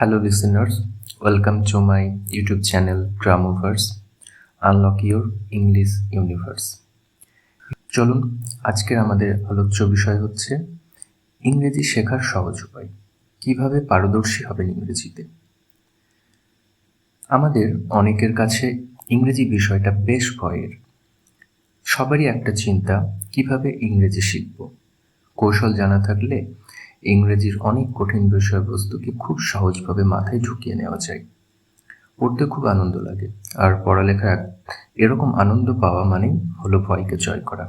Hello, listeners. Welcome to my YouTube channel Gramoverse. Unlock your English Universe. চলুন আজকের আমাদের আলোচ্য বিষয় হচ্ছে ইংরেজি শেখার সহজ উপায় কীভাবে পারদর্শী হবেন ইংরেজিতে আমাদের অনেকের কাছে ইংরেজি বিষয়টা বেশ ভয়ের সবারই একটা চিন্তা কীভাবে ইংরেজি শিখব কৌশল জানা থাকলে ইংরেজির অনেক কঠিন বিষয়বস্তুকে খুব সহজভাবে মাথায় ঢুকিয়ে নেওয়া যায়। পড়তে খুব আনন্দ লাগে, আর পড়ালেখা এরকম আনন্দ পাওয়া মানেই হলো ভয়কে জয় করা।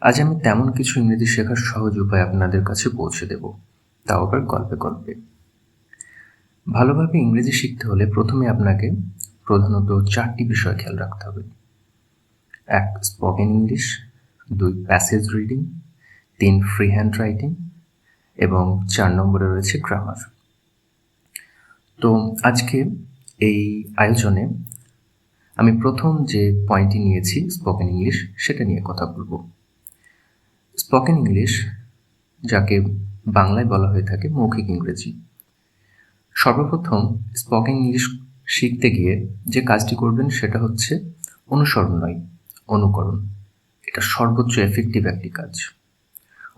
আজ আমি তেমন কিছু ইংরেজি শেখার সহজ উপায় আপনাদের কাছে পৌঁছে দেব, তাও আবার গল্পে গল্পে। ভালোভাবে ইংরেজি শিখতে হলে প্রথমে আপনাকে প্রধানত চারটি বিষয় খেয়াল রাখতে হবে। এক স্পোকেন ইংলিশ দুই প্যাসেজ রিডিং তিন ফ্রি হ্যান্ড রাইটিং এবং চার নম্বরে রয়েছে গ্রামার তো আজকে এই আয়োজনে আমি প্রথম যে পয়েন্টটি নিয়েছি স্পোকেন ইংলিশ সেটা নিয়ে কথা বলব। স্পোকেন ইংলিশ যাকে বাংলায় বলা হয়ে থাকে মৌখিক ইংরেজি। সর্বপ্রথম স্পোকেন ইংলিশ শিখতে গিয়ে যে কাজটি করবেন সেটা হচ্ছে অনুসরণ নয়, অনুকরণ। এটা সর্বোচ্চ এফেক্টিভ একটি কাজ।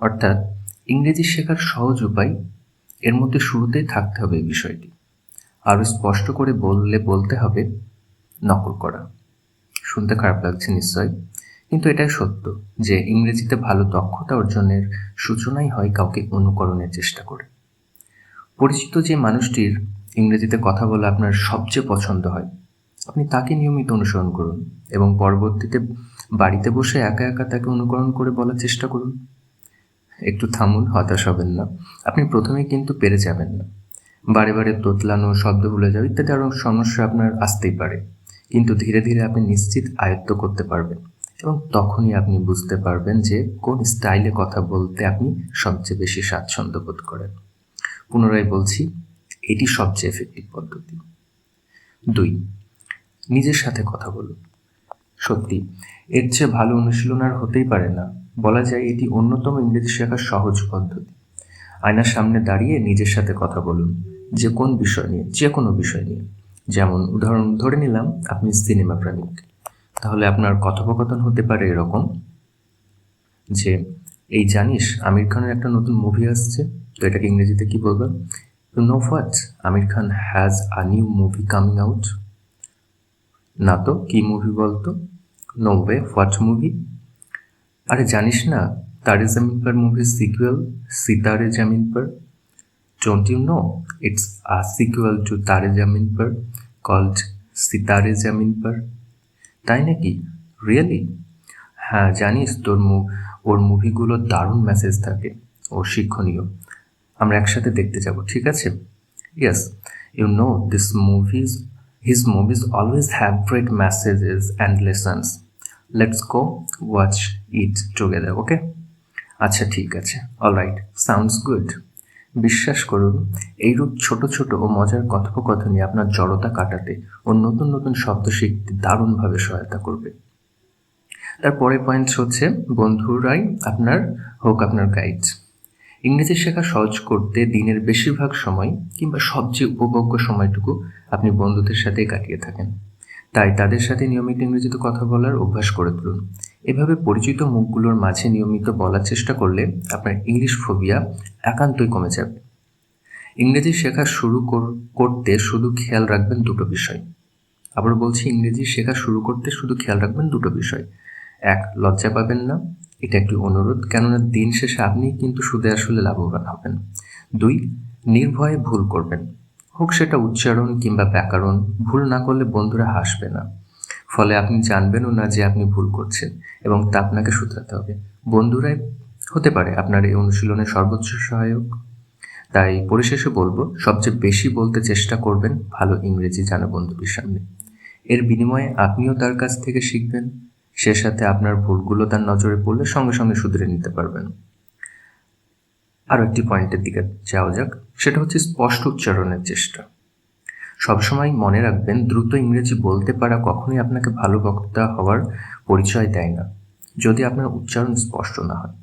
অর্থাৎ ইংরেজি শেখার সহজ উপায় এর মধ্যে শুরুতেই থাকতে হবে এই বিষয়টি। আরও স্পষ্ট করে বললে বলতে হবে, নকল করা। শুনতে খারাপ লাগছে নিশ্চয়, কিন্তু এটাই সত্য যে ইংরেজিতে ভালো দক্ষতা অর্জনের সূচনাই হয় কাউকে অনুকরণের চেষ্টা করে। পরিচিত যে মানুষটির ইংরেজিতে কথা বলা আপনার সবচেয়ে পছন্দ হয়, আপনি তাকে নিয়মিত অনুসরণ করুন এবং পরবর্তীতে বাড়িতে বসে একা একা তাকে অনুকরণ করে বলার চেষ্টা করুন। একটু থামুন, হতাশ হবেন না। আপনি প্রথমেই কিন্তু পেরে যাবেন না। বারে বারে তোতলানো, শব্দ ভুলে যাওয়া ইত্যাদি আরও সমস্যা আপনার আসতেই পারে। কিন্তু ধীরে ধীরে আপনি নিশ্চিত আয়ত্ত করতে পারবেন এবং তখনই আপনি বুঝতে পারবেন যে কোন স্টাইলে কথা বলতে আপনি সবচেয়ে বেশি স্বাচ্ছন্দ্য বোধ করেন। পুনরায় বলছি, এটি সবচেয়ে এফেক্টিভ পদ্ধতি। দুই, নিজের সাথে কথা বলুন। সত্যি। এর চেয়ে ভালো অনুশীলন আর হতেই পারে না। বলা যায় এটি অন্যতম ইংরেজি শেখার সহজ পদ্ধতি। আয়নার সামনে দাঁড়িয়ে নিজের সাথে কথা বলুন, যে কোন বিষয় নিয়ে, যে কোনো বিষয় নিয়ে। যেমন, উদাহরণ ধরে নিলাম, আপনি সিনেমা প্রেমিক। তাহলে আপনার কথোপকথন হতে পারে এরকম যে, এই জানিস, আমির খানের একটা নতুন মুভি আসছে? তো এটাকে ইংরেজিতে কি বলবেন know what Aamir Khan has a new movie coming out না তো কি মুভি বলতো? নো ওয়ে হোয়াট মুভি আরে জানিস না, তারে জামিন পার মুভির sequel Sitaare Zameen Par. Don't you know it's a sequel to Taare Zameen Par called Sitaare Zameen পার। তাই নাকি? রিয়েলি হ্যাঁ জানিস তোর মু- ওর মুভিগুলো দারুণ মেসেজ থাকে, ও শিক্ষণীয়। আমরা একসাথে দেখতে যাব, ঠিক আছে? Yes you know this movies his movies always have great messages and lessons let's go watch it together okay আচ্ছা ঠিক আছে। অল রাইট সাউন্ডস গুড বিশ্বাস করুন, এইরূপ ছোট ছোট ও মজার কথোপকথনই আপনার জড়তা কাটাতে ও নতুন নতুন শব্দ শিখতে দারুণভাবে সহায়তা করবে। তারপরে পয়েন্ট হচ্ছে, বন্ধুরাই আপনার হোক আপনার গাইড ইংরেজি শেখা সহজ করতে দিনের বেশিরভাগ সময় কিংবা সবচেয়ে উপভোগ্য সময়টুকু আপনি বন্ধুদের সাথেই কাটিয়ে থাকেন। তাই তাদের সাথে নিয়মিত ইংরেজিতে কথা বলার অভ্যাস করে তুলুন। এভাবে পরিচিত মুখগুলোর মাঝে নিয়মিত বলার চেষ্টা করলে আপনার ইংলিশ ফোবিয়া একান্তই কমে যাবে। ইংরেজি শেখা শুরু কর- করতে শুধু খেয়াল রাখবেন দুটো বিষয়। আবার বলছি, ইংরেজি শেখা শুরু করতে শুধু খেয়াল রাখবেন দুটো বিষয়। এক, লজ্জা পাবেন না। এটা একটি অনুরোধ, কেননা দিন শেষে আপনি কিন্তু সুদে আসলে লাভবান হবেন। দুই, নির্ভয়ে ভুল করবেন। হোক সেটা উচ্চারণ কিংবা ব্যাকরণ, ভুল না করলে বন্ধুরা হাসবে না। ফলে আপনি জানবেনও না যে আপনি ভুল করছেন এবং তা আপনাকে শুধরাতে হবে। বন্ধুরাই হতে পারে আপনার এই অনুশীলনের সর্বোচ্চ সহায়ক। তাই পরিশেষে বলব, সবচেয়ে বেশি বলতে চেষ্টা করবেন ভালো ইংরেজি জানা বন্ধুদের সামনে। এর বিনিময়ে আপনিও তার কাছ থেকে শিখবেন। সে সাথে আপনার ভুলগুলো তার নজরে পড়লে সঙ্গে সঙ্গে শুধরে নিতে পারবেন। আরও একটি পয়েন্টের দিকে যাওয়া যাক, সেটা হচ্ছে স্পষ্ট উচ্চারণের চেষ্টা। সবসময় মনে রাখবেন, দ্রুত ইংরেজি বলতে পারা কখনোই আপনাকে ভালো বক্তা হওয়ার পরিচয় দেয় না, যদি আপনার উচ্চারণ স্পষ্ট না হয়।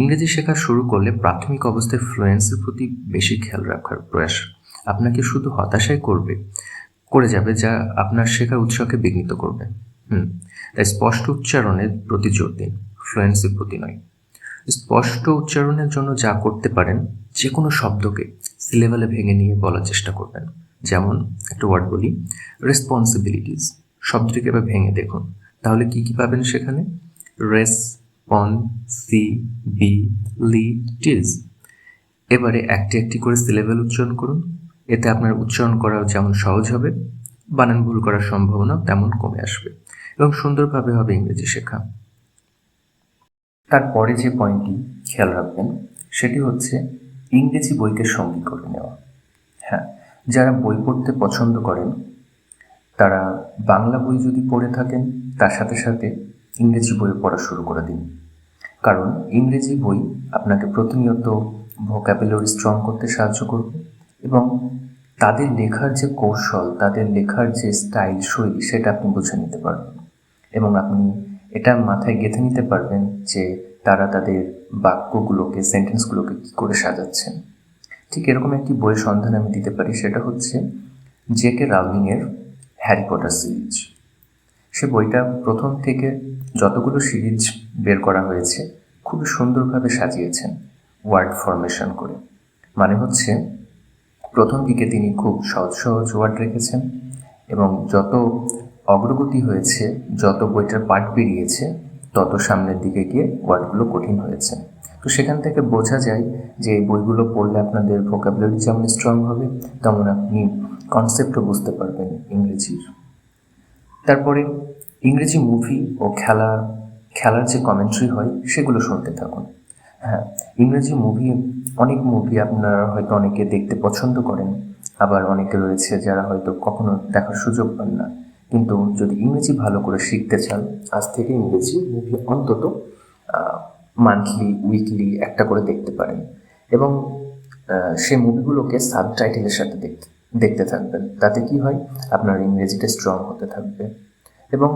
ইংরেজি শেখা শুরু করলে প্রাথমিক অবস্থায় ফ্লুয়েন্সির প্রতি বেশি খেয়াল রাখার প্রয়াস আপনাকে শুধু হতাশাই করবে, করে যাবে যা আপনার শেখার উৎসকে বিঘ্নিত করবে। হুম, তাই স্পষ্ট উচ্চারণের প্রতি জোর দিন ফ্লুয়েন্সির প্রতি নয়। স্পষ্ট উচ্চারণের জন্য যা করতে পারেন যে কোনো শব্দকে সিলেবেলে ভেঙে নিয়ে বলার চেষ্টা করবেন। যেমন একটা ওয়ার্ড বলি রেসপন্সিবিলিটিস শব্দটিকে এবার ভেঙে দেখুন। তাহলে কি কি পাবেন সেখানে? রেস পন সি বি লি টিজ এবারে একটি একটি করে সিলেবেল উচ্চারণ করুন। এতে আপনার উচ্চারণ করা যেমন সহজ হবে, বানান ভুল করার সম্ভাবনা তেমন কমে আসবে। এবং সুন্দরভাবে হবে ইংরেজি শেখা। তারপরে যে পয়েন্টটি খেয়াল রাখবেন, সেটি হচ্ছে ইংরেজি বইকে সঙ্গী করে নেওয়া। হ্যাঁ যারা বই পড়তে পছন্দ করেন, তারা বাংলা বই যদি পড়ে থাকেন, তার সাথে সাথে ইংরেজি বই পড়া শুরু করে দিন। কারণ ইংরেজি বই আপনাকে প্রতিনিয়ত ভোক্যাবুলারি স্ট্রং করতে সাহায্য করবে এবং তাদের লেখার যে কৌশল, তাদের লেখার যে স্টাইল শৈলী, সেটা আপনি বুঝে নিতে পারবেন। এবং আপনি এটা মাথায় গেঁথে নিতে পারবেন যে তারা তাদের বাক্যগুলোকে, সেন্টেন্সগুলোকে কী করে সাজাচ্ছেন। ঠিক এরকম একটি বইয়ের সন্ধান আমি দিতে পারি, সেটা হচ্ছে জে কে রাউলিংয়ের হ্যারি পটার সিরিজ সে বইটা প্রথম থেকে যতগুলো সিরিজ বের করা হয়েছে খুবই সুন্দরভাবে সাজিয়েছেন ওয়ার্ড ফরমেশন করে। মানে হচ্ছে, প্রথম দিকে তিনি খুব সহজ সহজ ওয়ার্ড রেখেছেন এবং যত অগ্রগতি হয়েছে, যত বইটার পার্ট বেরিয়েছে, তত সামনের দিকে গিয়ে ওয়ার্ডগুলো কঠিন হয়েছে। তো সেখান থেকে বোঝা যায় যে এই বইগুলো পড়লে আপনাদের ভোকাবুলারি যেমন স্ট্রং হবে, তেমন আপনি কনসেপ্টও বুঝতে পারবেন ইংরেজির। তারপরে ইংরেজি মুভি ও খেলা, খেলার যে কমেন্ট্রি হয়, সেগুলো শুনতে থাকুন। হ্যাঁ ইংরেজি মুভি অনেক মুভি আপনারা হয়তো অনেকে দেখতে পছন্দ করেন, আবার অনেকে রয়েছে যারা হয়তো কখনো দেখার সুযোগ পান না। কিন্তু যদি ইংরেজি ভালো করে শিখতে চান, আজ থেকে ইংরেজি মুভি অন্তত মান্থলি উইকলি একটা করে দেখতে পারেন। এবং সে মুভিগুলোকে সাবটাইটেলের সাথে দেখতে দেখতে থাকবেন। তাতে কি হয়? আপনার ইংরেজিটা স্ট্রং হতে থাকবে। এবং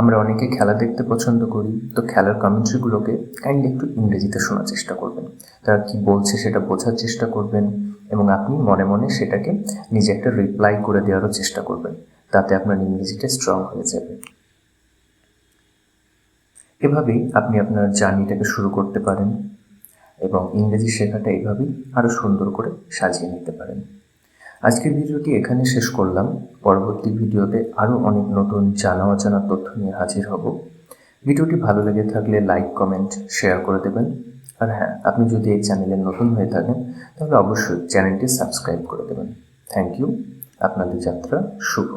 আমরা অনেকে খেলা দেখতে পছন্দ করি, তো খেলার কমেন্ট্রিগুলোকে কাইন্ডলি একটু ইংরেজিতে শোনার চেষ্টা করবেন। তারা কি বলছে সেটা বোঝার চেষ্টা করবেন এবং আপনি মনে মনে সেটাকে নিজে একটা রিপ্লাই করে দেওয়ারও চেষ্টা করবেন। তাতে আপনার ইংরেজিটা স্ট্রং হয়ে যাবে। এভাবেই আপনি আপনার জার্নিটাকে শুরু করতে পারেন এবং ইংরেজি শেখাটা এভাবেই আরও সুন্দর করে সাজিয়ে নিতে পারেন। আজকের ভিডিওটি এখানে শেষ করলাম। পরবর্তী ভিডিওতে আরও অনেক নতুন জানা অজানা তথ্য নিয়ে হাজির হব। ভিডিওটি ভালো লেগে থাকলে লাইক কমেন্ট শেয়ার করে দেবেন। আর হ্যাঁ আপনি যদি এই চ্যানেলে নতুন হয়ে থাকেন, তাহলে অবশ্যই চ্যানেলটি সাবস্ক্রাইব করে দেবেন। থ্যাংক ইউ আপনাদের যাত্রা শুভ